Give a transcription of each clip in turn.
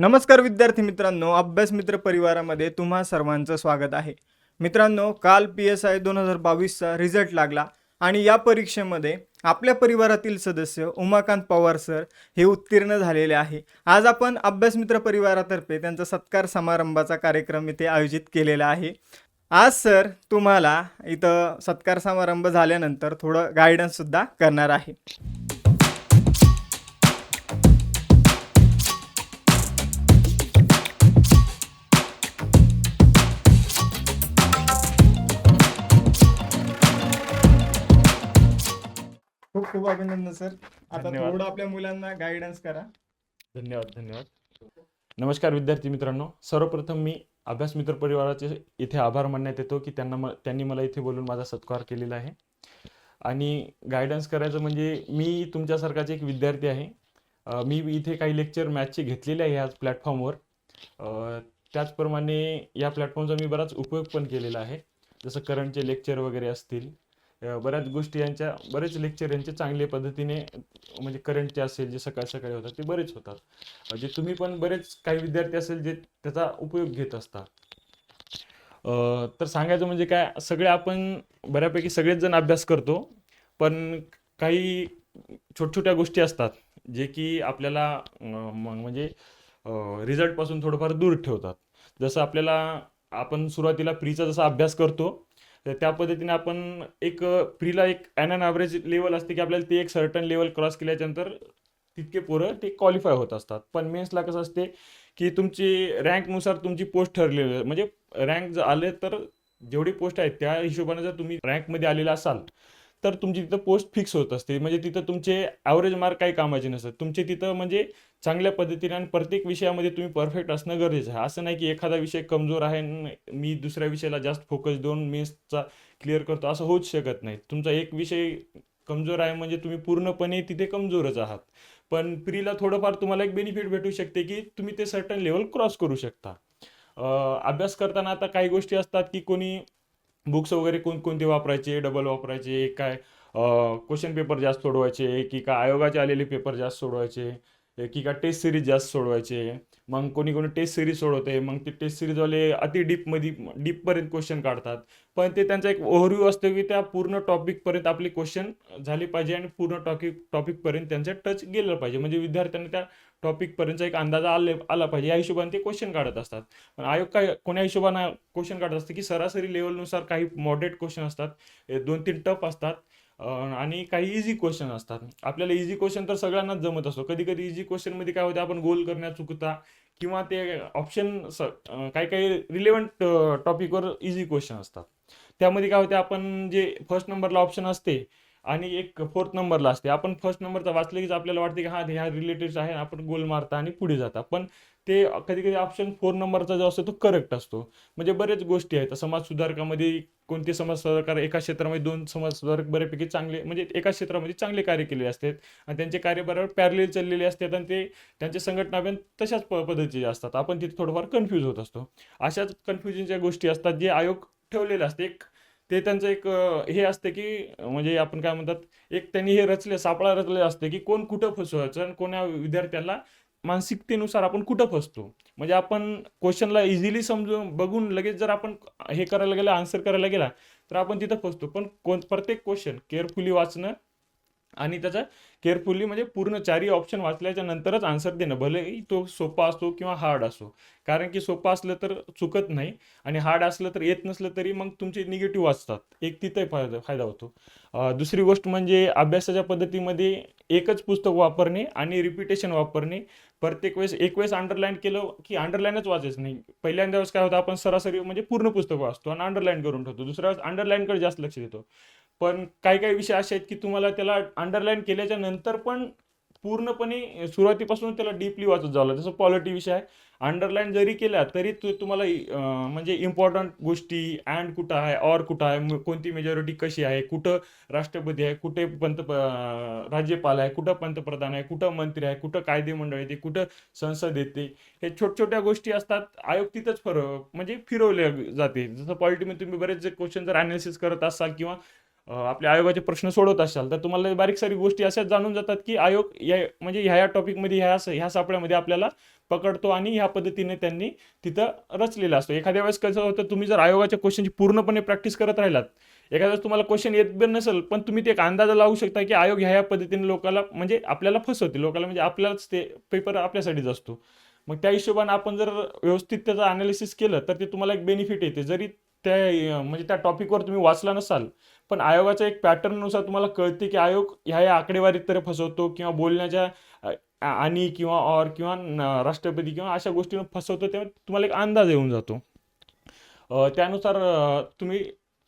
नमस्कार विद्यार्थी मित्रांनो अभ्यास मित्र परिवारामध्ये तुम्हा सर्वांचं स्वागत आहे. मित्रांनो काल पी एस आय दोन हजार बावीसचा रिझल्ट लागला आणि या परीक्षेमध्ये आपल्या परिवारातील सदस्य उमाकांत पवार सर हे उत्तीर्ण झालेले आहे. आज आपण अभ्यास मित्र परिवारातर्फे त्यांचा सत्कार समारंभाचा कार्यक्रम इथे आयोजित केलेला आहे. आज सर तुम्हाला इथं सत्कार समारंभ झाल्यानंतर थोडं गायडन्ससुद्धा करणार आहे. खूप अभिनंदन सर आता धन्यवाद. थोडं आपल्या मुलांना गायडन्स करा. धन्यवाद धन्यवाद. नमस्कार विद्यार्थी मित्रांनो. सर्वप्रथम मी अभ्यास मित्र परिवाराचे इथे आभार मानण्यात येतो की त्यांना म त्यांनी मला इथे बोलून माझा सत्कार केलेला आहे. आणि गायडन्स करायचं म्हणजे मी तुमच्यासारखाच एक विद्यार्थी आहे अ, मी इथे काही लेक्चर मॅथचे घेतलेले आहे ह्याच प्लॅटफॉर्मवर अ, त्याचप्रमाणे या प्लॅटफॉर्मचा मी बराच उपयोग पण केलेला आहे. जसं करंटचे लेक्चर वगैरे असतील बऱ्याच गोष्टी यांच्या बरेच लेक्चर यांचे चांगल्या पद्धतीने म्हणजे करंटचे असेल जे सकाळी सकाळी होतात ते बरेच होतात. म्हणजे तुम्ही पण बरेच काही विद्यार्थी असेल जे त्याचा उपयोग घेत असता तर सांगायचं म्हणजे काय सगळे आपण बऱ्यापैकी सगळेच जण अभ्यास करतो पण काही छोटछोट्या गोष्टी असतात जे की आपल्याला म्हणजे रिझल्टपासून थोडंफार दूर ठेवतात. जसं आपल्याला आपण सुरुवातीला प्रीचा जसा अभ्यास करतो तर त्या पद्धतीने आपण एक फ्रीला एक ॲन अँड ॲव्हरेज लेवल असते की आपल्याला ते एक सर्टन लेवल क्रॉस केल्याच्यानंतर तितके पोरं ते क्वालिफाय होत असतात. पण मेन्सला कसं असते की तुमची रँकनुसार तुमची पोस्ट ठरलेली आहे. म्हणजे रँक जर आले तर जेवढी पोस्ट आहेत त्या हिशोबाने जर तुम्ही रँकमध्ये आलेला असाल तर तुमची तिथं पोस्ट फिक्स होत असते. म्हणजे तिथं तुमचे ॲव्हरेज मार्क काही कामाचे नसतात. तुमचे तिथं म्हणजे चांगल्या पद्धतीने आणि प्रत्येक विषयामध्ये तुम्ही परफेक्ट असणं गरजेचं आहे. असं नाही की एखादा विषय कमजोर आहे मी दुसऱ्या विषयाला जास्त फोकस देऊन मेन्सचा क्लिअर करतो असं होऊच शकत नाही. तुमचा एक विषय कमजोर आहे म्हणजे तुम्ही पूर्णपणे तिथे कमजोरच आहात. पण प्रीला थोडंफार तुम्हाला एक बेनिफिट भेटू शकते की तुम्ही ते सर्टन लेवल क्रॉस करू शकता. अभ्यास करताना आता काही गोष्टी असतात की कोणी बुक्स वगैरे कोणकोणते वापरायचे डबल वापरायचे काय क्वेश्चन पेपर जास्त सोडवायचे की काय आयोगाचे आलेले पेपर जास्त सोडवायचे. की का टेस्ट सिरीज जास्त सोडवायचे. मग कोणी कोणी टेस्ट सिरीज सोडवते मग ते टेस्ट सिरीजवाले अति डीपमध्ये डीपपर्यंत क्वेश्चन काढतात. पण ते त्यांचा एक ओव्हरव्ह्यू असतो की त्या पूर्ण टॉपिकपर्यंत आपले क्वेश्चन झाले पाहिजे आणि पूर्ण टॉपिक टॉपिकपर्यंत त्यांचा टच गेलं पाहिजे. म्हणजे विद्यार्थ्यांना त्या टॉपिकपर्यंतचा एक अंदाज आले आला पाहिजे. या हिशोबाने ते क्वेश्चन काढत असतात. पण आयोग काय कोण्या हिशोबाने क्वेश्चन काढत असतं की सरासरी लेवलनुसार काही मॉडरेट क्वेश्चन असतात. हे दोन तीन टफ असतात. आणि काही इझी क्वेश्चन असतात. आपल्याला इझी क्वेश्चन तर सगळ्यांनाच जमत असतो. कधी कधी इझी क्वेश्चनमध्ये काय होते आपण गोल करण्यात चुकता किंवा ते ऑप्शन काही काही रिलेवंट टॉपिकवर इझी क्वेश्चन असतात. त्यामध्ये काय होते आपण जे फर्स्ट नंबरला ऑप्शन असते आणि एक फोर्थ नंबरला असते. आपण फर्स्ट नंबरचा वाचलं की आपल्याला वाटते की हा ह्या रिलेटेड आहे आपण गोल मारता आणि पुढे जाता. पण ते कधी कधी ऑप्शन फोर नंबरचा जो असतो तो करेक्ट असतो. म्हणजे बरेच गोष्टी आहेत. समाज सुधारकामध्ये कोणते समाज सुधारकार एका क्षेत्रामध्ये दोन समाज सुधारक बऱ्यापैकी चांगले म्हणजे एका क्षेत्रामध्ये चांगले कार्य केलेले असतात आणि त्यांचे कार्य बरोबर पॅरलेल चाललेले असतात आणि ते त्यांचे संघटना पण तशाच प पद्धतीचे असतात. आपण तिथे थोडंफार कन्फ्यूज होत असतो. अशाच कन्फ्युजनच्या गोष्टी असतात जे आयोग ठेवलेले असते. एक ते त्यांचं एक हे असते की म्हणजे आपण काय म्हणतात एक त्यांनी हे रचले सापळा रचले असते की कोण कुठं फसवायचं आणि कोण्या विद्यार्थ्याला मानसिकतेनुसार आपण कुठं फसतो? म्हणजे आपण क्वेश्चनला इझिली समजून बघून लगेच जर आपण हे करायला गेलं आन्सर करायला गेला तर आपण तिथं फसतो. पण कोण प्रत्येक क्वेश्चन केअरफुली वाचणं आणि त्याचा केअरफुली म्हणजे पूर्ण चारही ऑप्शन वाचल्याच्या नंतरच आन्सर देणं. भलेही तो सोपा असतो किंवा हार्ड असो. कारण की सोपा असलं तर चुकत नाही आणि हार्ड असलं तर येत नसलं तरी मग तुमचे निगेटिव्ह वाचतात. एक तिथंही फायदा फायदा होतो. दुसरी गोष्ट म्हणजे अभ्यासाच्या पद्धतीमध्ये एकच पुस्तक वापरणे आणि रिपिटेशन वापरणे. प्रत्येक वेळेस एक वेळेस अंडरलाईन केलं की अंडरलाईनच वाचायचं नाही. पहिल्यांदा वेळेस काय होतं आपण सरासरी म्हणजे पूर्ण पुस्तक वाचतो आणि अंडरलाईन करून ठेवतो. दुसऱ्या वेळेस अंडरलाईनकडे जास्त लक्ष देतो. पण काही काही विषय असे आहेत की तुम्हाला त्याला अंडरलाईन केल्याच्यानंतर पण पूर्णपणे सुरुवातीपासून त्याला डीपली वाचत जावं जसं पॉलिटी विषय आहे. अंडरलाईन जरी केला तरी तो तुम्हाला म्हणजे इम्पॉर्टंट गोष्टी अँड कुठं आहे ऑर कुठं आहे कोणती मेजॉरिटी कशी आहे कुठं राष्ट्रपती आहे कुठे पंत राज्यपाल आहे कुठं पंतप्रधान आहे कुठं मंत्री आहे कुठं कायदेमंडळ येते कुठं संसद येते हे छोट्या छोट्या गोष्टी असतात आयोग तिथंच फर म्हणजे फिरवले जाते. जसं पॉलिटीमध्ये तुम्ही बरेच क्वेश्चन जर अनालिसिस करत असाल किंवा आपल्या आयोगाचे प्रश्न सोडवत असाल तर तुम्हाला बारीक सारी गोष्टी अशा जाणून जातात की आयोग या म्हणजे ह्या ह्या टॉपिकमध्ये ह्या ह्या सापड्यामध्ये आपल्याला पकडतो आणि ह्या पद्धतीने त्यांनी तिथं रचलेला असतो. एखाद्या वेळेस कसं होतं तुम्ही जर आयोगाच्या क्वेश्चनची पूर्णपणे प्रॅक्टिस करत राहिलात एखाद्या वेळेस तुम्हाला क्वेश्चन येत बी नसेल पण तुम्ही ते एक अंदाज लावू शकता की आयोग ह्या ह्या पद्धतीने लोकाला म्हणजे आपल्याला फसवते लोकाला म्हणजे आपल्यालाच ते पेपर आपल्यासाठीच असतो. मग त्या हिशोबाने आपण जर व्यवस्थित त्याचं अनालिसिस केलं तर ते तुम्हाला एक बेनिफिट येते. जरी त्या म्हणजे त्या टॉपिकवर तुम्ही वाचला नसाल पण आयोगाच्या एक पॅटर्ननुसार तुम्हाला कळते की आयोग ह्या या आकडेवारीत तर फसवतो किंवा बोलण्याच्या आणि किंवा और किंवा राष्ट्रपती किंवा अशा गोष्टींवर फसवतो तेव्हा तुम्हाला एक अंदाज येऊन जातो. त्यानुसार तुम्ही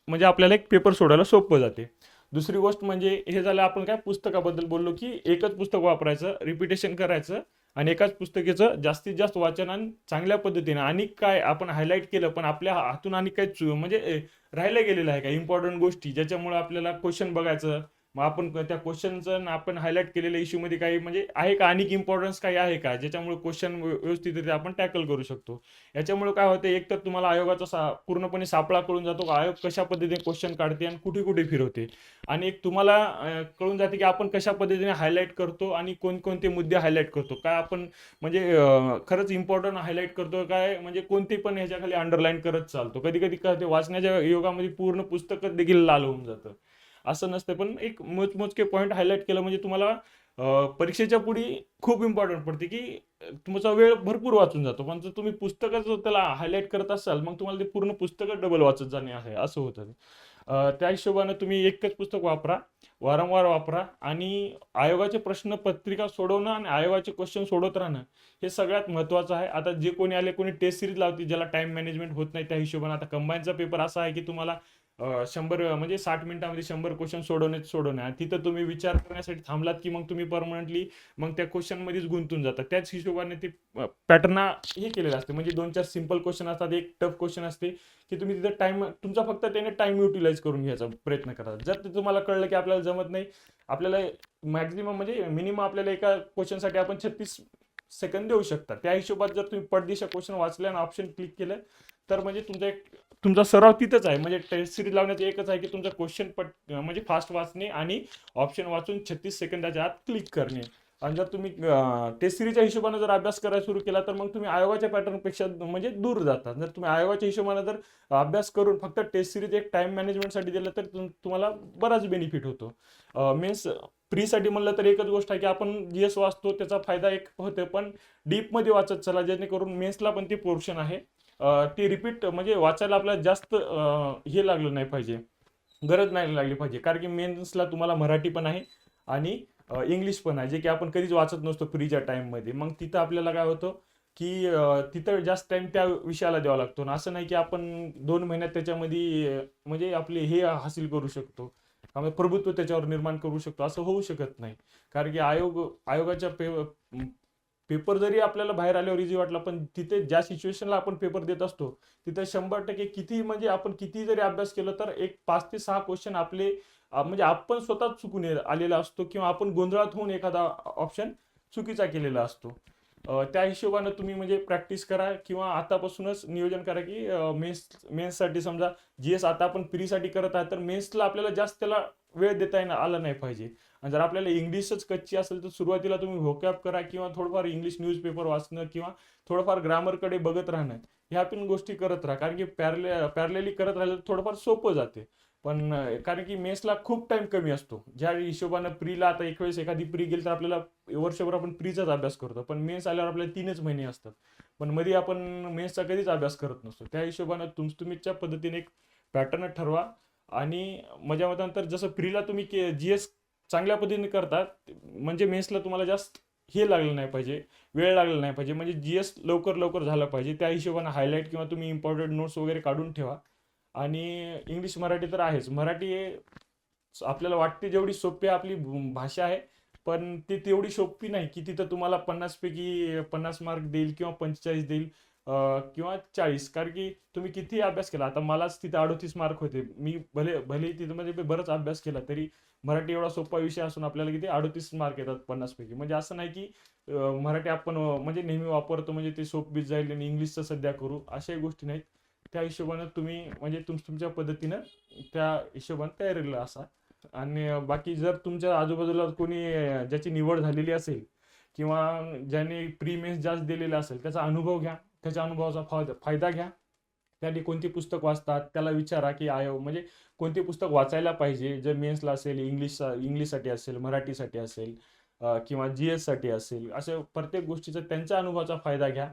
म्हणजे आपल्याला एक पेपर सोडायला सोपं जाते. दुसरी गोष्ट म्हणजे हे झालं आपण काय पुस्तकाबद्दल बोललो की एकच पुस्तक वापरायचं रिपिटेशन करायचं आणि एकाच पुस्तकेचं जास्तीत जास्त वाचन आणि चांगल्या पद्धतीने. आणि काय आपण हायलाईट केलं पण आपल्या हातून आणि काय म्हणजे ए, राहिलं गेलेलं आहे का? इम्पॉर्टंट गोष्टी ज्याच्यामुळे आपल्याला क्वेश्चन बघायचं मग आपण त्या क्वेश्चनचं आपण हायलाईट केलेल्या इश्यूमध्ये काही म्हणजे आहे का? आणि इम्पॉर्टन्स काही आहे का? ज्याच्यामुळे क्वेश्चन व्यवस्थितरित्या आपण टॅकल करू शकतो. याच्यामुळे काय होतं एक तर तुम्हाला आयोगाचा सा पूर्णपणे सापळा कळून जातो आयोग कशा पद्धतीने क्वेश्चन काढते आणि कुठे कुठे फिरवते? आणि एक तुम्हाला कळून जाते की आपण कशा पद्धतीने हायलाईट करतो आणि कोणकोणते मुद्दे हायलाईट करतो? काय आपण म्हणजे खरंच इम्पॉर्टंट हायलाईट करतो काय म्हणजे कोणते पण ह्याच्याखाली अंडरलाईन करत चालतो. कधी कधी काय वाचण्याच्या योगामध्ये पूर्ण पुस्तकच देखील लाल होऊन जातं. असं नसतं पण एक मोजमोजके पॉईंट हायलाईट केलं म्हणजे तुम्हाला परीक्षेच्या पुढे खूप इम्पॉर्टंट पडते की तुमचा वेळ भरपूर वाचून जातो. पण जर तुम्ही पुस्तकच त्याला हायलाईट करत असाल मग तुम्हाला ते पूर्ण पुस्तकं डबल वाचत जाणे आहे असं होतं त्या हिशोबानं तुम्ही एकच पुस्तक वापरा वारंवार वापरा आणि आयोगाचे प्रश्न पत्रिका सोडवणं आणि आयोगाचे क्वेश्चन सोडवत राहणं हे सगळ्यात महत्त्वाचं आहे. आता जे कोणी आले कोणी टेस्ट सिरीज लावते ज्याला टाइम मॅनेजमेंट होत नाही त्या हिशोबाने. आता कंबाईनचा पेपर असा आहे की तुम्हाला शंभर म्हणजे साठ मिनिटामध्ये शंभर क्वेश्चन सोडवणे सोडवणे. तिथं तुम्ही विचार करण्यासाठी थांबलात की मग तुम्ही परमनंटली मग त्या क्वेश्चनमध्येच गुंतून जातात त्याच हिशोबाने ते पॅटर्न हे केलेलं असते. म्हणजे दोन चार सिंपल क्वेश्चन असतात एक टफ क्वेश्चन असते की तुम्ही तिथं टाइम तुमचा फक्त त्याने टाइम युटिलाइज करून घ्यायचा प्रयत्न करा जर ते तुम्हाला कळलं की आपल्याला जमत नाही आपल्याला मॅक्झिमम म्हणजे मिनिमम आपल्याला एका क्वेश्चनसाठी आपण छत्तीस सेकंद देऊ शकता. त्या हिशोबात जर तुम्ही पडदिशा क्वेश्चन वाचल्या आणि ऑप्शन क्लिक केलं तर म्हणजे तुमचा एक तुमचा सराव तिथंच आहे. म्हणजे टेस्ट सिरीज लावण्याचं एकच आहे की तुमचा क्वेश्चन पट म्हणजे फास्ट वाचणे आणि ऑप्शन वाचून छत्तीस सेकंदाच्या आत क्लिक करणे. आणि जर तुम्ही टेस्ट सिरीजच्या हिशोबाने जर अभ्यास करायला सुरू केला तर मग तुम्ही आयोगाच्या पॅटर्नपेक्षा म्हणजे दूर जातात जर तुम्ही आयोगाच्या हिशोबाने जर अभ्यास करून फक्त टेस्ट सिरीज एक टाइम मॅनेजमेंटसाठी दिलं तर तुम- तुम्हाला बराच बेनिफिट होतो. मीन्स प्रीसाठी म्हणलं तर एकच गोष्ट आहे की आपण जी एस वाचतो त्याचा फायदा एक होतो. पण डीपमध्ये वाचत चला जेणेकरून मेन्सला पण ते पोर्शन आहे. ते रिपीट म्हणजे वाचायला आपल्याला जास्त हे लागलं नाही पाहिजे. गरज नाही लागली पाहिजे. कारण की मेन्सला तुम्हाला मराठी पण आहे आणि इंग्लिश पण आहे. जे की आपण कधीच वाचत नसतो फ्रीच्या टाईममध्ये मग तिथं आपल्याला काय होतं की तिथं जास्त टाइम त्या विषयाला द्यावा लागतो. आणि असं नाही की आपण दोन महिन्यात त्याच्यामध्ये म्हणजे आपले हे हासिल करू शकतो. त्यामुळे प्रभुत्व त्याच्यावर निर्माण करू शकतो. असं होऊ शकत नाही. कारण की आयोग आयोगाच्या पे पेपर जरी आपल्याला बाहेर आल्यावर इझी वाटला पण तिथे ज्या सिच्युएशनला आपण पेपर देत असतो तिथे शंभर टक्के किती म्हणजे आपण किती जरी अभ्यास केलं तर एक पाच ते सहा क्वेश्चन आपले म्हणजे आपण स्वतःच चुकून आलेला असतो किंवा आपण गोंधळात होऊन एखादा ऑप्शन चुकीचा केलेला असतो. त्या हिशोबानं तुम्ही म्हणजे प्रॅक्टिस करा किंवा आतापासूनच नियोजन करा की मेन्स मेन्ससाठी समजा जी एस आता आपण प्रीसाठी करत आहे तर मेन्सला आपल्याला जास्त त्याला वेळ देता येणं आला नाही पाहिजे. आणि जर आपल्याला इंग्लिशच कच्ची असेल तर सुरुवातीला तुम्ही व्होकॅप करा किंवा थोडंफार इंग्लिश न्यूजपेपर वाचणं किंवा थोडंफार ग्रामरकडे बघत राहणं ह्या पण गोष्टी करत राहा. कारण की पॅरले पॅरलेली करत राहिलं तर थोडंफार सोपं जाते. पण कारण की मेसला खूप टाइम कमी असतो. ज्या हिशोबानं प्रीला आता एक वेळेस एखादी प्री गेली तर आपल्याला वर्षभर आपण प्रीचाच अभ्यास करतो. पण मेन्स आल्यावर आपल्याला तीनच महिने असतात. पण मध्ये आपण मेन्सचा कधीच अभ्यास करत नसतो. त्या हिशोबानं तुम तुम्हीच्या पद्धतीने एक पॅटर्न ठरवा. आणि माझ्या मतानंतर जसं प्रीला तुम्ही के जी एस चांगल्या पद्धतीने करतात म्हणजे मेन्सला तुम्हाला जास्त हे लागलं नाही पाहिजे वेळ लागला नाही पाहिजे. म्हणजे जी एस लवकर लवकर झालं पाहिजे. त्या हिशोबानं हायलाईट किंवा तुम्ही इम्पॉर्टंट नोट्स वगैरे काढून ठेवा. आणि इंग्लिश मराठी तर आहेच. मराठी हे आपल्याला वाटते जेवढी सोपी आपली भाषा आहे पण ती तेवढी सोपी नाही की तिथं तुम्हाला पन्नासपैकी पन्नास मार्क देईल किंवा पंचेचाळीस देईल किंवा चाळीस. कारण की तुम्ही किती अभ्यास केला आता मलाच तिथं अडोतीस मार्क होते. मी भले भले तिथं म्हणजे बरंच अभ्यास केला तरी मराठी एवढा सोपा विषय असून आपल्याला किती अडोतीस मार्क येतात पन्नासपैकी म्हणजे असं नाही की मराठी आपण म्हणजे नेहमी वापरतो म्हणजे ते सोपीच जाईल आणि इंग्लिशचं सध्या करू अशाही गोष्टी नाहीत. त्या हिशोबानं तुम्ही म्हणजे तुम तुमच्या पद्धतीनं त्या हिशोबानं तयारीला असा. आणि बाकी जर तुमच्या आजूबाजूला कोणी ज्याची निवड झालेली असेल किंवा ज्याने प्री मेन्स जास्त दिलेला असेल त्याचा अनुभव घ्या. त्याच्या अनुभवाचा फायदा फायदा घ्या. त्याने कोणती पुस्तक वाचतात त्याला विचारा की आय हो, म्हणजे कोणते पुस्तक वाचायला पाहिजे? जर मेन्सला असेल इंग्लिश इंग्लिशसाठी असेल मराठीसाठी असेल किंवा जी एससाठी असेल असं प्रत्येक गोष्टीचा त्यांच्या अनुभवाचा फायदा घ्या.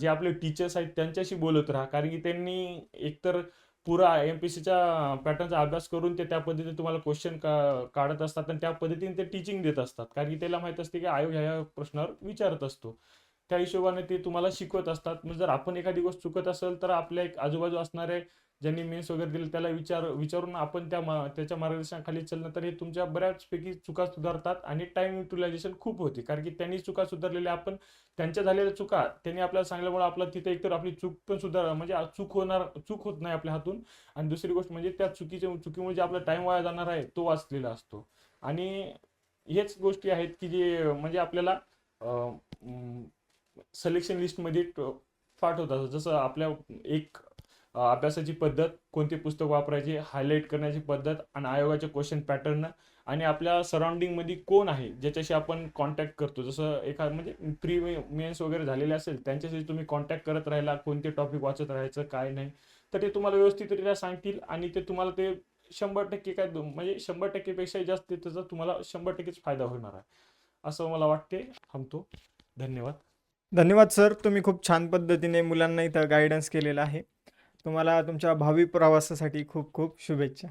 जे आपले टीचर्स आहेत त्यांच्याशी बोलत राहा. कारण की त्यांनी एकतर पुरा एम पी सीच्या पॅटर्नचा अभ्यास करून ते त्या पद्धतीने तुम्हाला क्वेश्चन का काढत असतात आणि त्या पद्धतीने ते टीचिंग देत असतात. कारण की त्याला माहीत असते की आयोग ह्या प्रश्नावर विचारत असतो. त्या हिशोबाने ते तुम्हाला शिकवत असतात. मग जर आपण एखादी गोष्ट चुकत असेल तर आपल्या एक आजूबाजू असणारे ज्यांनी मेन्स वगैरे दिले त्याला विचार विचारून आपण त्या मा त्याच्या मार्गदर्शनाखाली चाललं तर हे तुमच्या बऱ्याचपैकी चुका सुधारतात आणि टाइम युटिलायझेशन खूप होते. कारण की त्यांनी चुका सुधारलेल्या आपण त्यांच्या झालेल्या चुका त्यांनी आपल्याला सांगल्यामुळे आपला तिथे एकतर आपली चूक पण सुधार म्हणजे चूक होणार चूक होत नाही आपल्या हातून. आणि दुसरी गोष्ट म्हणजे त्या चुकीच्या चुकीमुळे जे आपला टाइम वाया जाणार आहे तो वाचलेला असतो. आणि हेच गोष्टी आहेत की जे म्हणजे आपल्याला सिलेक्शन लिस्टमध्ये पाठवतात. जसं आपल्या एक अभ्यासाची पद्धत कोणते पुस्तक वापरायचे हायलाईट करण्याची पद्धत आणि आयोगाचे क्वेश्चन पॅटर्न आणि आपल्या सराउंडिंगमध्ये कोण आहे ज्याच्याशी आपण कॉन्टॅक्ट करतो. जसं एखा म्हणजे प्री मेन्स वगैरे झालेले असेल त्यांच्याशी तुम्ही कॉन्टॅक्ट करत राहिला कोणते टॉपिक वाचत राहायचं काय नाही तर ते तुम्हाला व्यवस्थितरित्या सांगतील आणि ते तुम्हाला ते शंभर टक्के काय म्हणजे शंभर टक्केपेक्षा जास्त त्याचा तुम्हाला शंभर टक्केच फायदा होणार आहे. असं मला वाटते. थांबतो. धन्यवाद. धन्यवाद सर. तुम्ही खूप छान पद्धतीने मुलांना इथं गायडन्स केलेला आहे. तुम्हाला तुमच्या भावी प्रवासासाठी खूप खूप शुभेच्छा.